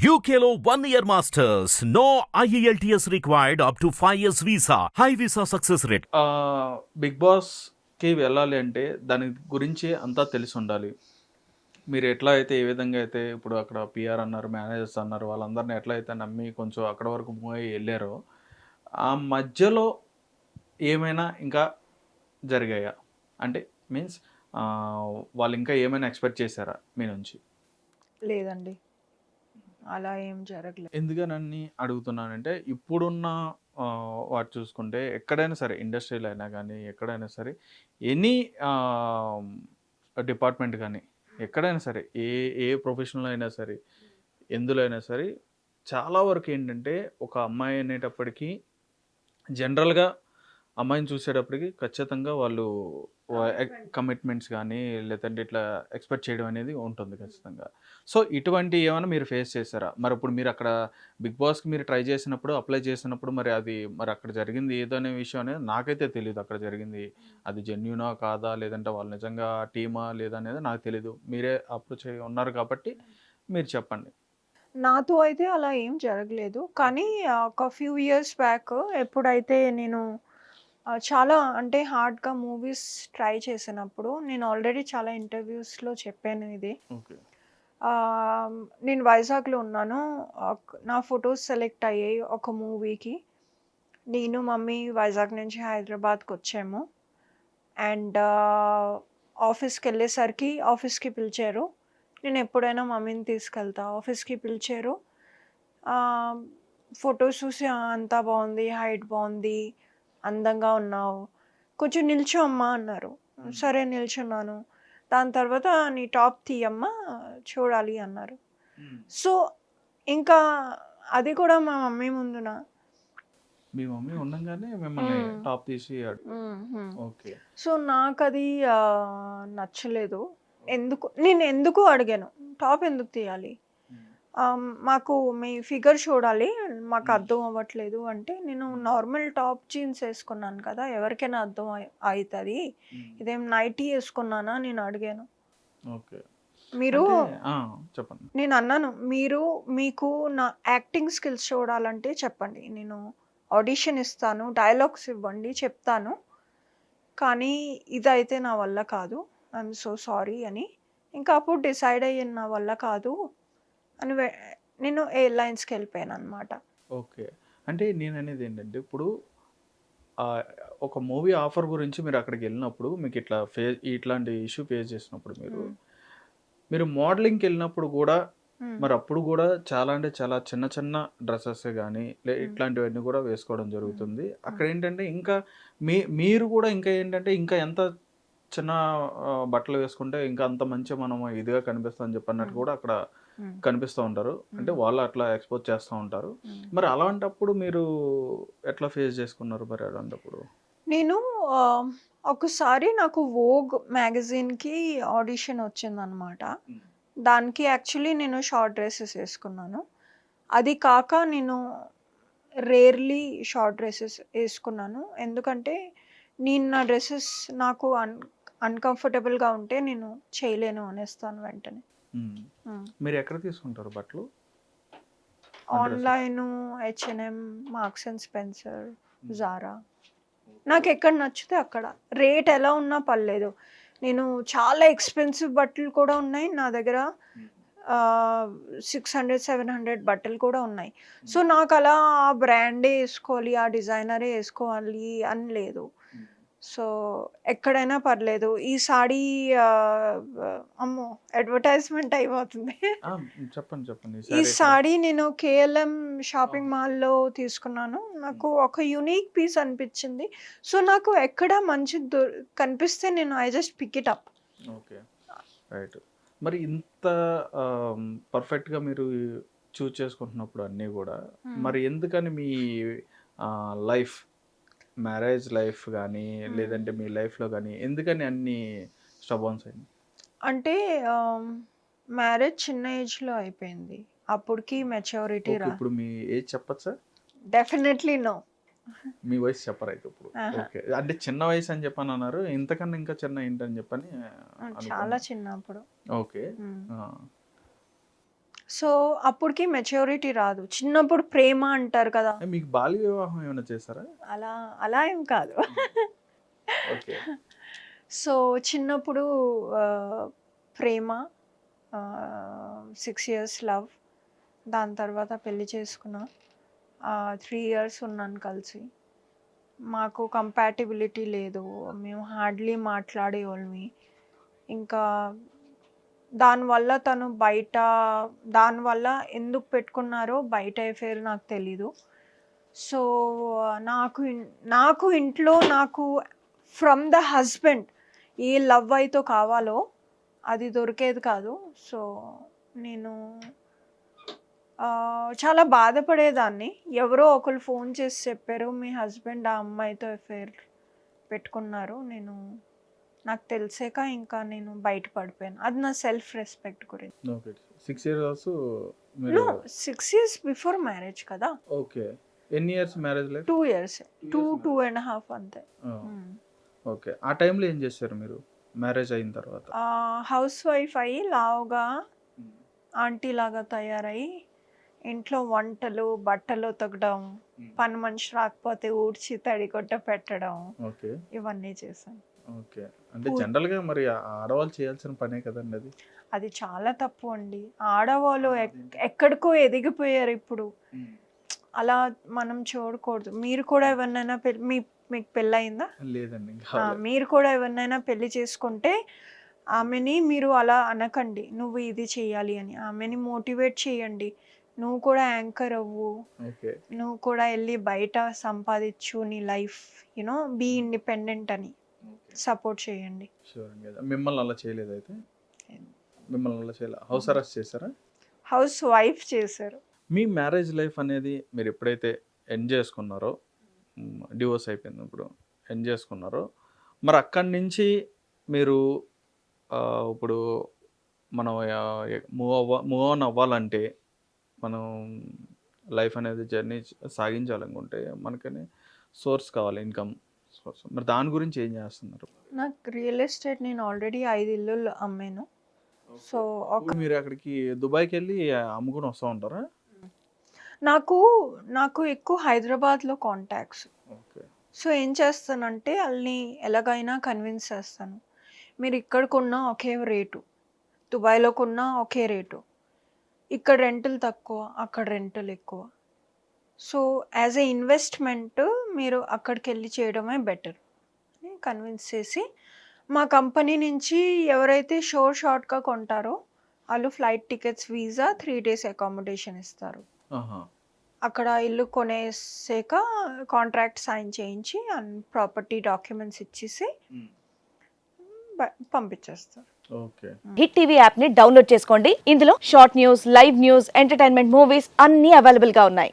Year masters. No E IELTS required up to 5 years visa. High visa success rate. ఆ, big బాస్కి వెళ్ళాలి అంటే దాని గురించి అంతా తెలిసి ఉండాలి మీరు ఎట్లా అయితే ఏ విధంగా అయితే ఇప్పుడు అక్కడ పిఆర్ అన్నారు మేనేజర్స్ అన్నారు వాళ్ళందరినీ ఎట్లా అయితే నమ్మి కొంచెం అక్కడ వరకు మూవ్ అయ్యి వెళ్ళారో ఆ మధ్యలో ఏమైనా ఇంకా జరిగాయా అంటే మీన్స్ వాళ్ళు ఇంకా ఏమైనా ఎక్స్పెక్ట్ చేశారా మీ నుంచి లేదండి అలా ఏం జరగలేదు. ఎందుకనని అడుగుతున్నానంటే ఇప్పుడున్న వాటి చూసుకుంటే ఎక్కడైనా సరే ఇండస్ట్రీలో అయినా కానీ ఎక్కడైనా సరే ఎనీ డిపార్ట్మెంట్ కానీ ఎక్కడైనా సరే ఏ ఏ ప్రొఫెషన్లో అయినా సరే ఎందులో అయినా సరే చాలా వరకు ఏంటంటే ఒక అమ్మాయి అనేటప్పటికీ జనరల్గా అమ్మాయిని చూసేటప్పటికి ఖచ్చితంగా వాళ్ళు కమిట్మెంట్స్ కానీ లేదంటే ఇట్లా ఎక్స్పెక్ట్ చేయడం అనేది ఉంటుంది ఖచ్చితంగా. సో ఇటువంటి ఏమైనా మీరు ఫేస్ చేశారా? మరి ఇప్పుడు మీరు అక్కడ బిగ్ బాస్కి మీరు ట్రై చేసినప్పుడు అప్లై చేసినప్పుడు మరి అది మరి అక్కడ జరిగింది ఏదో అనే విషయం అనేది నాకైతే తెలియదు అక్కడ జరిగింది. అది జెన్యునా కాదా? లేదంటే వాళ్ళు నిజంగా టీమా లేదా అనేది నాకు తెలియదు మీరే అప్రోచ్ అయ్యి ఉన్నారు కాబట్టి మీరు చెప్పండి. నాతో అయితే అలా ఏం జరగలేదు. కానీ ఒక ఫ్యూ ఇయర్స్ బ్యాక్ ఎప్పుడైతే నేను చాలా అంటే హార్డ్గా మూవీస్ ట్రై చేసినప్పుడు నేను ఆల్రెడీ చాలా ఇంటర్వ్యూస్లో చెప్పాను ఇది. నేను వైజాగ్లో ఉన్నాను. నా ఫొటోస్ సెలెక్ట్ అయ్యాయి ఒక మూవీకి. నేను మమ్మీ వైజాగ్ నుంచి హైదరాబాద్కి వచ్చాము. అండ్ ఆఫీస్కి వెళ్ళేసరికి ఆఫీస్కి పిలిచారు. నేను ఎప్పుడైనా మమ్మీని తీసుకెళ్తా ఆఫీస్కి పిలిచారు. ఫొటోస్ చూసి "ఆ, అంతా బాగుంది హైట్ బాగుంది అందంగా ఉన్నావు. కొంచెం నిల్చో అమ్మా అన్నారు. సరే నిల్చున్నాను. దాని తర్వాత నీ టాప్ తీయమ్మా చూడాలి అన్నారు. సో ఇంకా అది కూడా మా మమ్మీ ముందున. మీ మమ్మీ ఉండగానే మిమ్మల్ని మ్మ్. టాప్ తీసి. ఓకే. సో నాకు అది నచ్చలేదు. ఎందుకు నేను ఎందుకు అడిగాను? టాప్ ఎందుకు తీయాలి? మాకు మీ ఫిగర్ చూడాలి. మాకు అర్థం అవ్వట్లేదు అంటే నేను నార్మల్ టాప్ జీన్స్ వేసుకున్నాను కదా ఎవరికైనా అర్థం అవుతుంది ఇదేం నైటీ వేసుకున్నానా నేను అడిగాను. ఓకే. మీరు చెప్పండి. నేను అన్నాను మీరు మీకు నా యాక్టింగ్ స్కిల్స్ చూడాలంటే చెప్పండి. నేను ఆడిషన్ ఇస్తాను డైలాగ్స్ ఇవ్వండి చెప్తాను. కానీ ఇదైతే నా వల్ల కాదు. ఐఎమ్ సో సారీ అని. ఇంకా అప్పుడు డిసైడ్ అయ్యింది నా వల్ల కాదు. అని నేను ఎయిర్లైన్స్కి వెళ్ళిపోయాను అనమాట ఓకే. అంటే నేను అనేది ఏంటంటే ఇప్పుడు ఒక మూవీ ఆఫర్ గురించి మీరు అక్కడికి వెళ్ళినప్పుడు మీకు ఇట్లా ఫే ఇట్లాంటి ఇష్యూ ఫేస్ చేసినప్పుడు మీరు మీరు మోడలింగ్కి వెళ్ళినప్పుడు కూడా మరి అప్పుడు కూడా చాలా అంటే చాలా చిన్న చిన్న డ్రెస్సెస్ కానీ లే. ఇట్లాంటివన్నీ కూడా వేసుకోవడం జరుగుతుంది. అక్కడ ఏంటంటే ఇంకా మీ మీరు కూడా ఇంకా ఏంటంటే ఇంకా ఎంత చిన్న బట్టలు వేసుకుంటే ఇంకా అంత మంచి మనం ఇదిగా కనిపిస్తాం అని చెప్పన్నట్టు. కూడా అక్కడ కనిపిస్తూ ఉంటారు. అంటే వాళ్ళు అట్లా ఎక్స్పోజ్ చేస్తూ ఉంటారు. మరి అలాంటప్పుడు మీరు ఎట్లా ఫేస్ చేసుకున్నారు మరి అలాంటప్పుడు? నేను ఒకసారి నాకు వోగ్ మ్యాగజైన్కి ఆడిషన్ వచ్చిందనమాట దానికి యాక్చువల్లీ నేను షార్ట్ డ్రెస్సెస్ వేసుకున్నాను. అది కాక నేను రేర్లీ షార్ట్ డ్రెస్సెస్ వేసుకున్నాను. ఎందుకంటే నేను నా డ్రెస్సెస్ నాకు అన్ అన్కంఫర్టబుల్గా ఉంటే నేను చేయలేను అనేస్తాను వెంటనే. మీరు ఎక్కడ తీసుకుంటారు బట్టలు? Online H and M Marks and Spencer Zara నాకు ఎక్కడ నచ్చితే అక్కడ. రేట్ ఎలా ఉన్నా పర్లేదు. నేను చాలా ఎక్స్పెన్సివ్ బట్టలు కూడా ఉన్నాయి నా దగ్గర. సిక్స్ హండ్రెడ్ సెవెన్ హండ్రెడ్ బట్టలు కూడా ఉన్నాయి. సో నాకు అలా ఆ బ్రాండే వేసుకోవాలి ఆ డిజైనరే వేసుకోవాలి అని లేదు. సో ఎక్కడైనా పర్లేదు. ఈ సాడీ అమ్మో! అడ్వర్టైజ్మెంట్ అయిపోతుంది. చెప్పండి చెప్పండి. ఈ? సాడీ నేను కేఎల్ఎం షాపింగ్ మాల్లో తీసుకున్నాను. నాకు ఒక యునీక్ పీస్ అనిపించింది. సో నాకు ఎక్కడ మంచి కనిపిస్తే నేను I just pick it up. Okay. Right. మరి ఇంత పర్ఫెక్ట్గా మీరు చూస్ చేసుకుంటున్నప్పుడు అన్నీ కూడా మరి ఎందుకని మీ లైఫ్ మ్యారేజ్ లైఫ్ కానీ లేదంటే మీ లైఫ్లో కానీ ఎందుకని అన్ని స్టబాన్స్ అయింది అంటే మ్యారేజ్ చిన్న ఏజ్లో అయిపోయింది. అప్పటికి మెచ్యూరిటీ రా ఇప్పుడు మీ ఏజ్ చెప్పచ్చా? Definitely no. మీ వయసు చెప్పరు అయితే ఇప్పుడు. ఓకే అంటే చిన్న వయసు అని చెప్పని అన్నారు. ఇంతకన్నా ఇంకా చిన్న ఏంటని చెప్పని చాలా. చిన్న అప్పుడు ఓకే. సో అప్పటికి మెచ్యూరిటీ రాదు. చిన్నప్పుడు ప్రేమ అంటారు కదా. మీకు బాల్య వివాహం ఏమైనా చేశారా? అలా అలా ఏం కాదు. సో చిన్నప్పుడు ప్రేమ సిక్స్ ఇయర్స్ లవ్ దాని తర్వాత పెళ్ళి చేసుకున్నా. త్రీ ఇయర్స్ ఉన్నాను కలిసి. మాకు కంపాటిబిలిటీ లేదు. మేము హార్డ్లీ మాట్లాడేవాళ్ళమి. ఇంకా దానివల్ల తను బయట దానివల్ల ఎందుకు పెట్టుకున్నారో బయట ఎఫేర్ నాకు తెలీదు. సో నాకు నాకు ఇంట్లో నాకు from the husband a love అయితే కావాలో అది దొరికేది కాదు. సో నేను చాలా బాధపడేదాన్ని. ఎవరో ఒకరు ఫోన్ చేసి చెప్పారు మీ హస్బెండ్ ఆ అమ్మాయితో ఎఫైర్ పెట్టుకున్నారు. నేను నాకు తెలిసాక ఇంకా నేను బయటపడిపోయాను. అది నా సెల్ఫ్ రెస్పెక్ట్ గురించి. Six years six years before marriage కదా. ఓకే. ఎన్ని years marriage life two years two two and half అంతే. ఓకే ఆ టైంలో ఏం చేశారు మీరు? మ్యారేజ్ అయిన తర్వాత? హౌస్ వైఫ్ అయ్యి లావుగా ఆంటీ లాగా తయారయ్యి ఇంట్లో వంటలు బట్టలు ఉతకడం పని మనిషి రాకపోతే ఊడ్చి తడికొట్ట పెట్టడం ఓకే ఇవన్నీ చేశాను. ఓకే. అంటే జనరల్గా మరి ఆడవాళ్ళు చేయాల్సిన పనే కదండి అది? అది చాలా తప్పు అండి. ఆడవాళ్ళు ఎక్- ఎక్కడికో ఎదిగిపోయారు ఇప్పుడు. అలా మనం చూడకూడదు. మీరు కూడా ఎవరినైనా మీ మీకు పెళ్ళయిందా? లేదండి. మీరు కూడా ఎవరినైనా పెళ్ళి చేసుకుంటే ఆమెని మీరు అలా అనకండి. నువ్వు ఇది చేయాలి అని. ఆమెని మోటివేట్ చేయండి. నువ్వు కూడా యాంకర్ అవ్వు. నువ్వు కూడా వెళ్ళి బయట సంపాదించు నీ life. You know be independent అని. సపోర్ట్ చేయండి. మిమ్మల్ని అలా చేయలేదు అయితే? మిమ్మల్ని అలా చేయలేదు హౌస్ అరెస్ట్ చేశారా? హౌస్ వైఫ్ చేశారు. మీ మ్యారేజ్ లైఫ్ అనేది మీరు ఎప్పుడైతే ఎండ్ చేసుకున్నారో డివోర్స్ అయిపోయింది ఇప్పుడు ఎండ్ చేసుకున్నారో మరి అక్కడి నుంచి మీరు ఇప్పుడు మనం మూవ్ అవ్వ మూవ్ ఆన్ అవ్వాలంటే మనం లైఫ్ అనేది జర్నీ సాగించాలనుకుంటే మనకని సోర్స్ కావాలి ఇన్కమ్ సోర్స్ మరి దాని గురించి ఏం చేస్తున్నారు? నాకు రియల్ ఎస్టేట్ నేను ఆల్రెడీ ఐదు ఇల్లు అమ్మాను. సో ఒక మీరు అక్కడికి దుబాయ్కి వెళ్ళి అమ్ముకుని వస్తూ ఉంటారా? నాకు నాకు ఎక్కువ హైదరాబాద్లో కాంటాక్ట్స్. ఓకే. సో ఏం చేస్తానంటే వాళ్ళని ఎలాగైనా కన్విన్స్ చేస్తాను. మీరు ఇక్కడ కొన్నా ఒకే రేటు. దుబాయ్లో కొన్నా ఒకే రేటు. ఇక్కడ రెంటలు తక్కువ అక్కడ రెంటలు ఎక్కువ. సో యాజ్ ఏ ఇన్వెస్ట్మెంట్ మీరు అక్కడికి వెళ్ళి చేయడమే బెటర్ అని కన్విన్స్ చేసి మా కంపెనీ నుంచి ఎవరైతే షోర్ షార్ట్గా కొంటారో వాళ్ళు flight tickets visa three days accommodation ఇస్తారు. అక్కడ ఇల్లు కొనేసాక కాంట్రాక్ట్ సైన్ చేయించి ప్రాపర్టీ డాక్యుమెంట్స్ ఇచ్చేసి బ- పంపించేస్తారు. ఓకే హిట్ టీవీ యాప్ని డౌన్లోడ్ చేసుకోండి. ఇందులో short news live news entertainment movies అన్ని అవైలబుల్గా ఉన్నాయి.